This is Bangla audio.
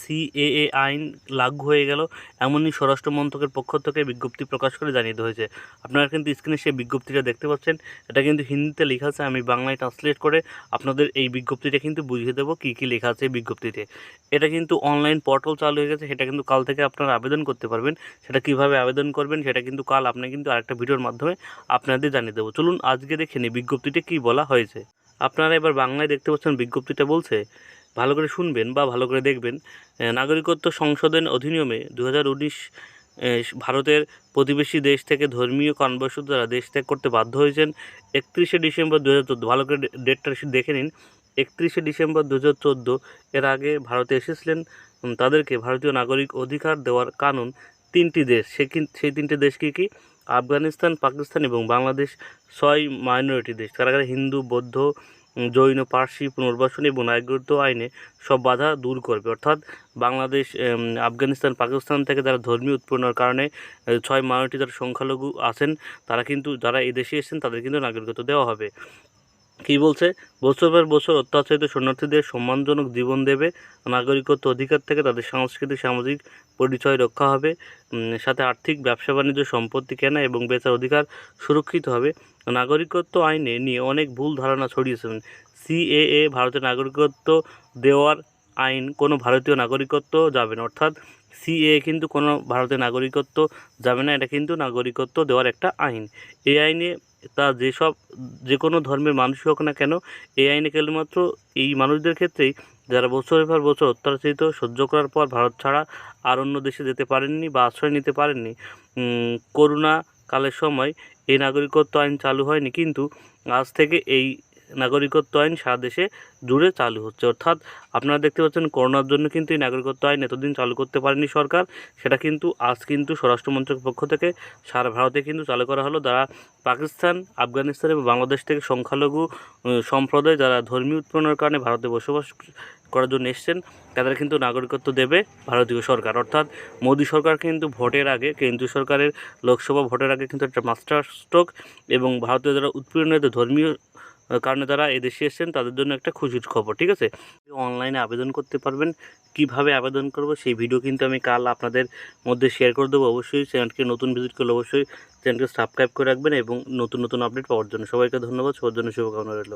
সিএএ আইন লাগু হয়ে গেল। এমনই স্বরাষ্ট্র মন্ত্রকের পক্ষ থেকে বিজ্ঞপ্তি প্রকাশ করে জানিয়ে হয়েছে। আপনারা কিন্তু স্ক্রিনে সেই বিজ্ঞপ্তিটা দেখতে পাচ্ছেন। এটা কিন্তু হিন্দিতে লেখা আছে, আমি বাংলায় ট্রান্সলেট করে আপনাদের এই বিজ্ঞপ্তিটা কিন্তু বুঝিয়ে দেবো কী কী লেখা আছে বিজ্ঞপ্তিতে। এটা কিন্তু অনলাইন পোর্টাল চালু হয়ে গেছে, সেটা কিন্তু কাল থেকে আপনারা আবেদন করতে পারবেন। সেটা কীভাবে আবেদন করবেন, সেটা কিন্তু কাল আপনি কিন্তু আরেকটা ভিডিওর মাধ্যমে আপনাদের জানিয়ে দেবো। চলুন আজকে দেখে নিই বিজ্ঞপ্তিতে কী বলা হয়েছে। আপনারা এবার বাংলায় দেখতে পাচ্ছেন বিজ্ঞপ্তিটা বলছে ভালো করে শুনবেন বা ভালো করে দেখবেন নাগরিকত্ব সংশোধন অধিনিয়মে দু হাজার উনিশ ভারতের প্রতিবেশী দেশ থেকে ধর্মীয় কারণবশত দ্বারা দেশ ত্যাগ করতে বাধ্য হয়েছেন একত্রিশে ডিসেম্বর দু হাজার চোদ্দ। ভালো করে ডেটটা দেখে নিন। একত্রিশে ডিসেম্বর দু হাজার চোদ্দ, এর আগে ভারতে এসেছিলেন তাদেরকে ভারতীয় নাগরিক অধিকার দেওয়ার কানুন তিনটি দেশ। সে সেই তিনটি দেশ কী কী? আফগানিস্তান, পাকিস্তান এবং বাংলাদেশ, ছয় মাইনরিটি দেশ। কারা হিন্দু, বৌদ্ধ জৈন, পার্সি, পুনর্বাসন এবং নাগরিকত্ব আইনে সব বাধা দূর করবে। অর্থাৎ বাংলাদেশ আফগানিস্তান, পাকিস্তান থেকে যারা ধর্মীয় উৎপন্নর কারণে ছয় মাইনরিটি যারা সংখ্যালঘু আছেন, তারা কিন্তু, যারা এদেশে এসেছেন, তাদের কিন্তু নাগরিকত্ব দেওয়া হবে। কী বলছে? বছর পর বছর অত্যাচারিত শরণার্থীদের সম্মানজনক জীবন দেবে, নাগরিকত্ব অধিকার থেকে তাদের সাংস্কৃতিক, সামাজিক পরিচয় রক্ষা হবে সাথে আর্থিক, ব্যবসা বাণিজ্য, সম্পত্তি কেনা এবং বেচার অধিকার সুরক্ষিত হবে। নাগরিকত্ব আইনে নিয়ে অনেক ভুল ধারণা ছড়িয়েছেন। সিএএ ভারতের নাগরিকত্ব দেওয়ার আইন কোনো ভারতীয় নাগরিকত্ব যাবে না। অর্থাৎ সিএ কিন্তু কোনো ভারতের নাগরিকত্ব যাবে না, এটা কিন্তু নাগরিকত্ব দেওয়ার একটা আইন। এই আইনে তা যেসব যে কোনো ধর্মের মানুষই হোক না কেন, এই আইনে কেবলমাত্র এই মানুষদের ক্ষেত্রেই যারা বছরের পর বছর অত্যাচারিত, সহ্য করার পর ভারত ছাড়া আর অন্য দেশে যেতে পারেননি বা আশ্রয় নিতে পারেননি করোনা কালের সময় এই নাগরিকত্ব আইন চালু হয়নি। কিন্তু আজ থেকে এই নাগরিকত্ব আইন সারা দেশে জুড়ে চালু হচ্ছে। অর্থাৎ আপনারা দেখতে পাচ্ছেন করোনার জন্য কিন্তু এই নাগরিকত্ব আইন এতদিন চালু করতে পারেনি সরকার। সেটা কিন্তু আজ কিন্তু স্বরাষ্ট্র মন্ত্রকের পক্ষ থেকে সারা ভারতে কিন্তু চালু করা হলো। যারা পাকিস্তান, আফগানিস্তান এবং বাংলাদেশ থেকে সংখ্যালঘু সম্প্রদায় যারা ধর্মীয় উৎপন্নের কারণে ভারতে বসবাস করার জন্য এসছেন, তাদের কিন্তু নাগরিকত্ব দেবে ভারতীয় সরকার। অর্থাৎ মোদী সরকার কিন্তু ভোটের আগে, কেন্দ্রীয় সরকারের লোকসভা ভোটের আগে কিন্তু একটা মাস্টার স্ট্রোক এবং ভারতীয় যারা উৎপীড়নিত ধর্মীয় কারণে তারা এদেশে এসেছেন, তাদের জন্য একটা খুশির খবর, ঠিক আছে? অনলাইনে আবেদন করতে পারবেন। কীভাবে আবেদন করব সেই ভিডিও কিন্তু আমি কাল আপনাদের মধ্যে শেয়ার করে দেবো। অবশ্যই চ্যানেলকে নতুন ভিজিট করলে অবশ্যই চ্যানেলকে সাবস্ক্রাইব করে রাখবেন এবং নতুন নতুন আপডেট পাওয়ার জন্য সবাইকে ধন্যবাদ। সবার জন্য শুভকামনা রইল।